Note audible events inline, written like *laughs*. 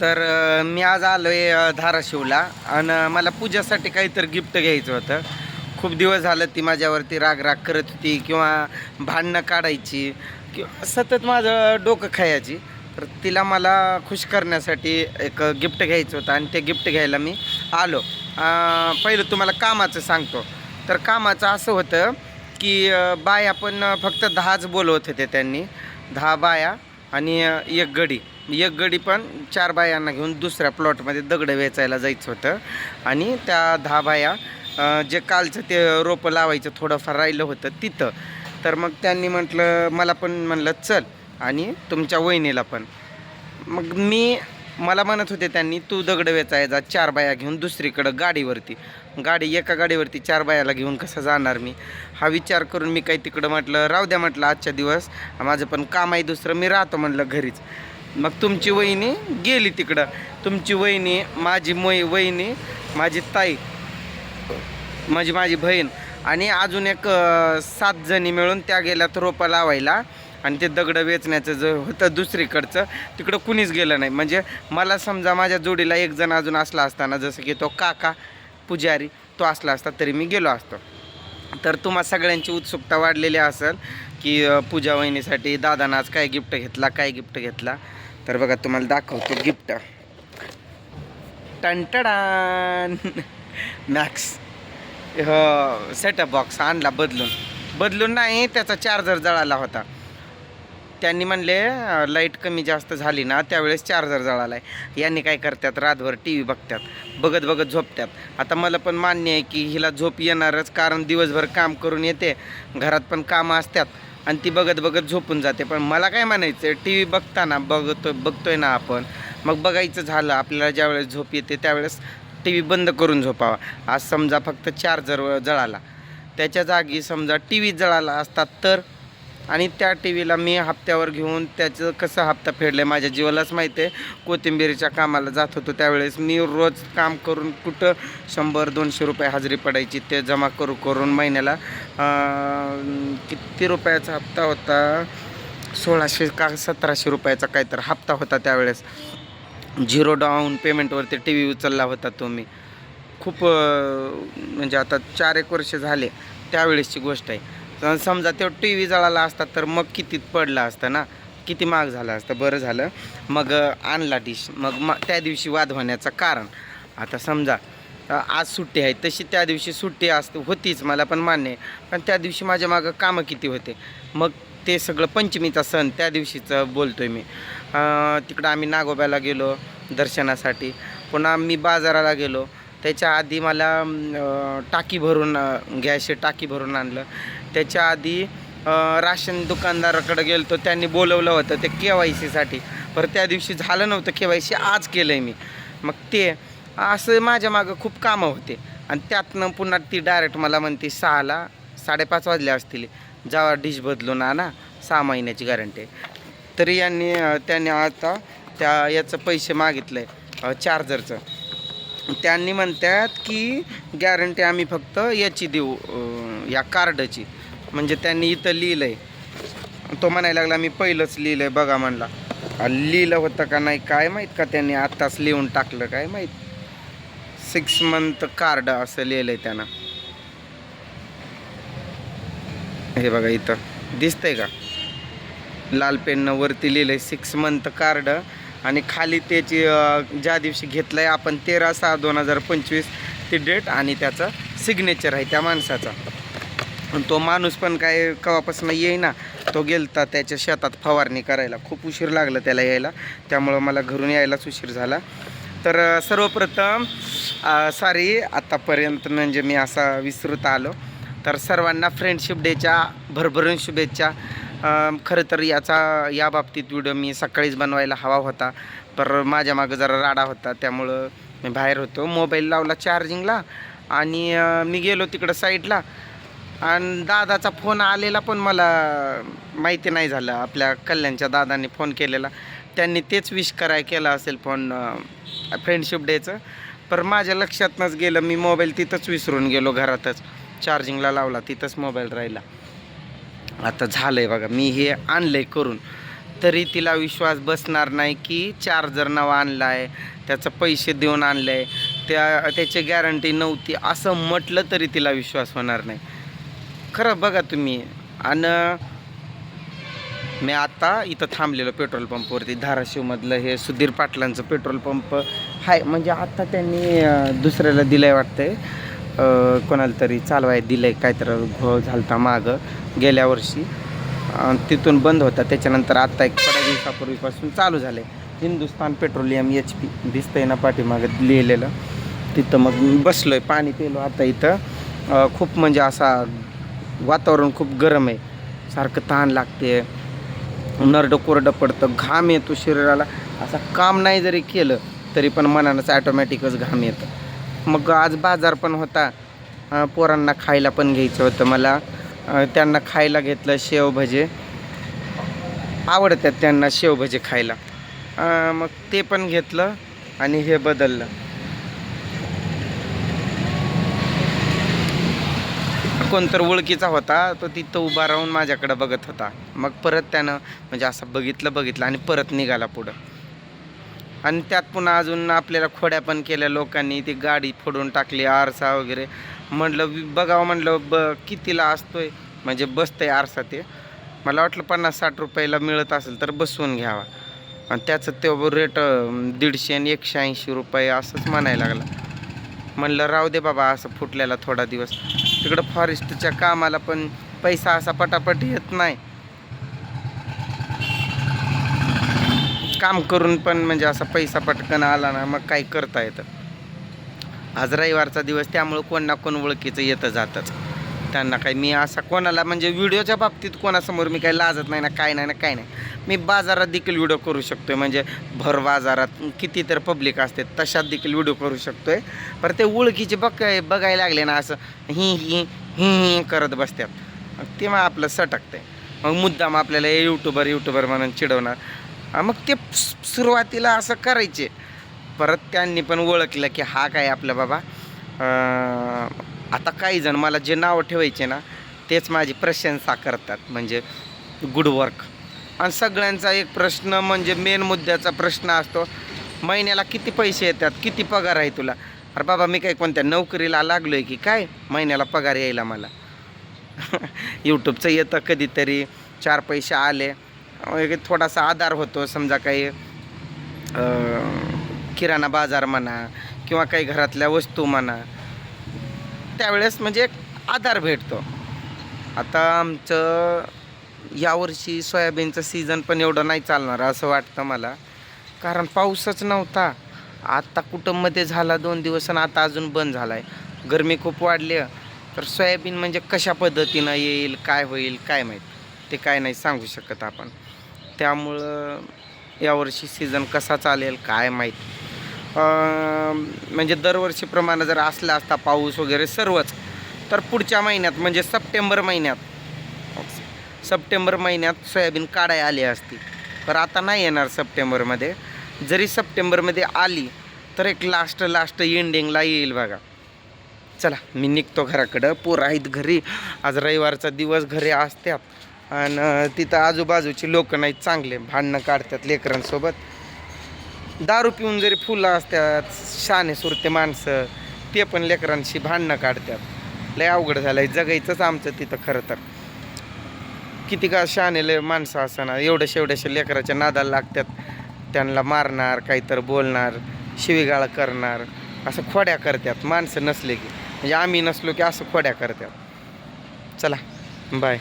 तर मी आज आलो आहे धाराशिवला. आणि मला पूजासाठी काहीतरी गिफ्ट घ्यायचं होतं. खूप दिवस झालं ती माझ्यावरती राग राग करत होती किंवा भांडणं काढायची किंवा सतत माझं डोकं खायची. तर तिला मला खुश करण्यासाठी एक गिफ्ट घ्यायचं होतं आणि ते गिफ्ट घ्यायला मी आलो. पहिलं तुम्हाला कामाचं सांगतो. तर कामाचं असं होतं की बाया पण फक्त दहाच बोलवत होते त्यांनी. दहा बाया आणि एक गडी. एक गडी पण चार बायांना घेऊन दुसऱ्या प्लॉटमध्ये दगडं वेचायला जायचं होतं. आणि त्या दहा बाया जे कालचं ते रोपं लावायचं थोडंफार राहिलं होतं तिथं. तर मग त्यांनी म्हटलं मला पण म्हणलं चल आणि तुमच्या वहिनीला पण. मग मी मला म्हणत होते त्यांनी तू दगड वेचायचा चार बाया घेऊन दुसरीकडं गाडीवरती. गाडी एका गाडीवरती चार बायाला घेऊन कसं जाणार मी? हा विचार करून मी काही तिकडं म्हटलं राहू द्या म्हटलं आजच्या दिवस माझं पण काम आहे दुसरं मी राहतो म्हटलं घरीच. मग तुमची वहिनी गेली तिकडं. तुमची वहिनी माझी मै वहिनी माझी ताई माझी माझी बहीण आणि अजून एक सात जणी मिळून त्या गेल्यात रोपं लावायला आणि ते दगडं वेचण्याचं जे होतं दुसरीकडचं तिकडं कुणीच गेलं नाही. म्हणजे मला समजा माझ्या जोडीला एक जण अजून असला असताना जसं की तो काका पुजारी तो असला असता तरी मी गेलो असतो. तर तुम्हा सगळ्यांची उत्सुकता वाढलेली असेल की पूजा वहिनीसाठी दादानं आज काय गिफ्ट घेतला काय गिफ्ट घेतला? तर बघा तुम्हाला दाखवतो गिफ्ट. टंटडान मॅक्स हो सेटअप बॉक्स आणला बदलून. बदलून नाही त्याचा चार्जर जळाला होता. त्यांनी म्हणले लाइट कमी जास्त झाली ना त्यावेळेस चार्जर जळाला आहे यांनी काय करतात रातभर टी व्ही बघतात बघत बघत झोपतात. आता मला पण मान्य आहे की हिला झोप येणारच कारण दिवसभर काम करून येते. घरात पण कामं असतात. आणि ती बघत बघत झोपून जाते. पण मला काय म्हणायचं टी व्ही बघताना बघतो बघतोय ना आपण मग बघायचं झालं आपल्याला ज्यावेळेस झोप येते त्यावेळेस टी व्ही बंद करून झोपावा. आज समजा फक्त चार्जर जळाला त्याच्या जागी समजा टी व्ही जळाला असतात तर? आणि त्या टी व्हीला मी हप्त्यावर घेऊन त्याचं कसं हप्ता फेडलं आहे माझ्या जीवालाच माहिती आहे. कोथिंबीरीच्या कामाला जात होतो त्यावेळेस मी रोज काम करून कुठं शंभर दोनशे रुपये हजेरी पडायची ते जमा करू करून महिन्याला किती रुपयाचा हप्ता होता? सोळाशे का सतराशे रुपयाचा काहीतरी हप्ता होता त्यावेळेस. झिरो डाऊन पेमेंटवरती टी व्ही उचलला होता तो मी खूप म्हणजे आता चार एक वर्ष झाले त्यावेळेसची गोष्ट आहे. समजा तो टी व्ही जळाला असता तर मग किती पडला असता ना? किती महाग झाला असतं? बरं झालं. मग आणला डिश मग म त्या दिवशी वाद होण्याचं कारण. आता समजा आज सुट्टी आहे. तशी त्या दिवशी सुट्टी असते होतीच मला पण मान्य आहे. पण त्या दिवशी माझ्या मागं कामं किती होते? मग ते सगळं पंचमीचा सण त्या दिवशीचं बोलतो आहे मी तिकडं आम्ही नागोब्याला गेलो दर्शनासाठी. पुन्हा मी बाजाराला गेलो. त्याच्या आधी मला टाकी भरून अं, गॅसची टाकी भरून आणलं. त्याच्या आधी राशन दुकानदाराकडे गेलो तो त्यांनी बोलवलं होतं ते के वाय सीसाठी पर त्या दिवशी झालं नव्हतं के वाय सी आज केलं आहे मी. मग ते असं माझ्या मागं खूप कामं होते. आणि त्यातनं पुन्हा ती डायरेक्ट मला म्हणते सहाला साडेपाच वाजले असतील. जावा डिश बदलून आणा सहा महिन्याची गॅरंटी तरी यांनी त्याने त्यांनी आता त्या याचं पैसे मागितलं आहे चार्जरचं त्यांनी म्हणतात की गॅरंटी आम्ही फक्त याची देऊ या कार्डची. म्हणजे त्यांनी इथं लिहिलं आहे तो म्हणायला लागला मी पहिलंच लिहिलं आहे बघा म्हणला. लिहिलं होतं का नाही काय माहीत का त्यांनी आत्ताच लिहून टाकलं काय माहीत. सिक्स मंथ कार्ड असं लिहिलं आहे त्यानं. हे बघा इथं. दिसतंय का? लाल पेननं वरती लिहिलं आहे सिक्स मंथ कार्ड आणि खाली त्याची ज्या दिवशी घेतलं आहे आपण तेरा सहा दोन हजार पंचवीस ती डेट आणि त्याचं सिग्नेचर आहे त्या माणसाचा. आणि तो माणूस पण काय कवापासून येईना. तो गेलता त्याच्या शेतात फवारणी करायला. खूप उशीर लागला त्याला यायला. त्यामुळं मला घरून यायलाच उशीर झाला. तर सर्वप्रथम सॉरी आत्तापर्यंत म्हणजे मी असा विसृत आलो. तर सर्वांना फ्रेंडशिप डेच्या भरभरून शुभेच्छा. खरं तर याचा या बाबतीत व्हिडिओ मी सकाळीच बनवायला हवा होता. तर माझ्या मागं जरा राडा होता त्यामुळं मी बाहेर होतो. मोबाईल लावला चार्जिंगला आणि मी गेलो तिकडं साईडला आणि दादाचा फोन आलेला पण मला माहिती नाही झालं. आपल्या कल्याणच्या दादाने फोन केलेला. त्यांनी तेच विश कराय केला असेल फोन फ्रेंडशिप डेचं पर माझ्या लक्षातनंच गेलं मी मोबाईल तिथंच विसरून गेलो घरातच. चार्जिंगला लावला तिथंच मोबाईल राहिला. आता झालं आहे बघा मी हे आणलं आहे करून. तरी तिला विश्वास बसणार नाही की चार्जर नवा आणला आहे त्याचं पैसे देऊन आणलं आहे त्या त्याची गॅरंटी नव्हती असं म्हटलं तरी तिला विश्वास होणार नाही. खरं बघा तुम्ही. आणि मी आता इथं थांबलेलो पेट्रोल पंपवरती. धाराशिवमधलं हे सुधीर पाटलांचं पेट्रोल पंप. आहे म्हणजे आत्ता त्यांनी दुसऱ्याला दिलं आहे वाटतंय कोणाला तरी चालवाय दिलं आहे काय तर घो झालता मागं गेल्या वर्षी. तिथून बंद होता. त्याच्यानंतर आत्ता एक थोड्या दिवसापूर्वीपासून चालू झालं आहे हिंदुस्तान पेट्रोलियम एच पी दिसतंय ना पाठीमागं लिहिलेलं. तिथं मग बसलो आहे पाणी पिलो आता इथं. खूप म्हणजे असा वातावरण खूप गरम आहे. सारखं तहान लागते नरडं कोरडं पडतं घाम येतो शरीराला. असं काम नाही जरी केलं तरी पण मनानंच ॲटोमॅटिकच घाम येतं. मग आज बाजार पण होता. पोरांना खायला पण घ्यायचं होतं मला. त्यांना खायला घेतलं शेवभजे. आवडतात त्यांना शेवभजे खायला. मग ते पण घेतलं आणि हे बदललं. कोणतर ओळखीचा होता तो तिथं उभा राहून माझ्याकडं बघत होता. मग परत त्यानं म्हणजे असं बघितलं बघितलं आणि परत निघाला पुढं. आणि त्यात पुन्हा अजून आपल्याला खोड्या पण केल्या लोकांनी ती गाडी फोडून टाकली आरसा वगैरे. म्हटलं बघावं म्हटलं ब कितीला असतोय? म्हणजे बसतंय आरसा ते. मला वाटलं पन्नास साठ रुपयाला मिळत असेल तर बसवून घ्यावा. आणि त्याचं ते रेट दीडशे आणि एकशे ऐंशी रुपये असंच म्हणायला लागला. म्हणलं राहू दे बाबा असं फुटलेला थोडा दिवस. तिकडं फॉरेस्टच्या कामाला पण पैसा असा पटापट येत नाही. काम करून पण म्हणजे असा पैसा पटकन आला ना मग काही करता येतं? आज रविवारचा दिवस त्यामुळं कोण ना कोण ओळखीचं येतं जातंच. त्यांना काही मी असा कोणाला म्हणजे व्हिडिओच्या बाबतीत कोणासमोर मी काही लाजत नाही ना काय नाही ना काय नाही. मी बाजारात देखील व्हिडिओ करू शकतो आहे म्हणजे भर बाजारात किती तर पब्लिक असते तशात देखील व्हिडिओ करू शकतो आहे पर ते ओळखीचे बघ बघायला लागले ना असं ही ही ही करत बसतात मग ते मग आपलं सटकतंय. मग मुद्दाम आपल्याला यूट्यूबर यूट्यूबर म्हणून चिडवणार. मग ते सुरुवातीला असं करायचे. परत त्यांनी पण ओळखलं की हा काय आपला बाबा. आता काही जण मला जे नावं ठेवायचे ना तेच माझी प्रशंसा करतात. म्हणजे गुड वर्क आणि सगळ्यांचा एक प्रश्न म्हणजे मेन मुद्द्याचा प्रश्न असतो महिन्याला किती पैसे येतात किती पगार आहे तुला? अरे बाबा मी काय कोणत्या नोकरीला लागलो आहे की काय? महिन्याला पगार यायला मला. *laughs* यूट्यूबचं येतं कधीतरी चार पैसे आले. थोडासा आधार होतो समजा काही किराणा बाजार म्हणा किंवा काही घरातल्या वस्तू म्हणा. त्यावेळेस म्हणजे एक आधार भेटतो. आता आमचं यावर्षी सोयाबीनचं सीझन पण एवढं नाही चालणार असं वाटतं मला. कारण पाऊसच नव्हता. आत्ता कुटुंबमध्ये झाला दोन दिवस आणि आता अजून बंद झाला आहे गरमी खूप वाढली तर सोयाबीन म्हणजे कशा पद्धतीनं येईल काय होईल काय माहीत? ते काय नाही सांगू शकत आपण. त्यामुळं यावर्षी सीझन कसा चालेल काय माहीत? म्हणजे दरवर्षीप्रमाणे जर असला असता पाऊस वगैरे सर्वच तर पुढच्या महिन्यात म्हणजे सप्टेंबर महिन्यात सप्टेंबर महिन्यात सोयाबीन काढाय आली असती. तर आता नाही येणार सप्टेंबरमध्ये. जरी सप्टेंबरमध्ये आली तर एक लास्ट लास्ट एंडिंगला येईल बघा. चला मी निघतो घराकडं. पोरं आहेत घरी. आज रविवारचा दिवस घरी असतात आणि तिथं आजूबाजूची लोक नाहीत चांगले. भांडणं काढतात लेकरांसोबत. दारू पिऊन जरी फुलं असतात शाने सुरते माणसं ते पण लेकरांशी भांडणं काढतात. लय अवघड झालं आहे जगायचंच आमचं तिथं खरं तर. किती का लय माणसं असणार. एवढ्याशा एवढ्याशा लेकराच्या नादाला लागतात. त्यांना मारणार काहीतर बोलणार शिवीगाळ करणार. असं खोड्या करतात. माणसं नसले की. म्हणजे आम्ही नसलो की असं खोड्या करतात. चला बाय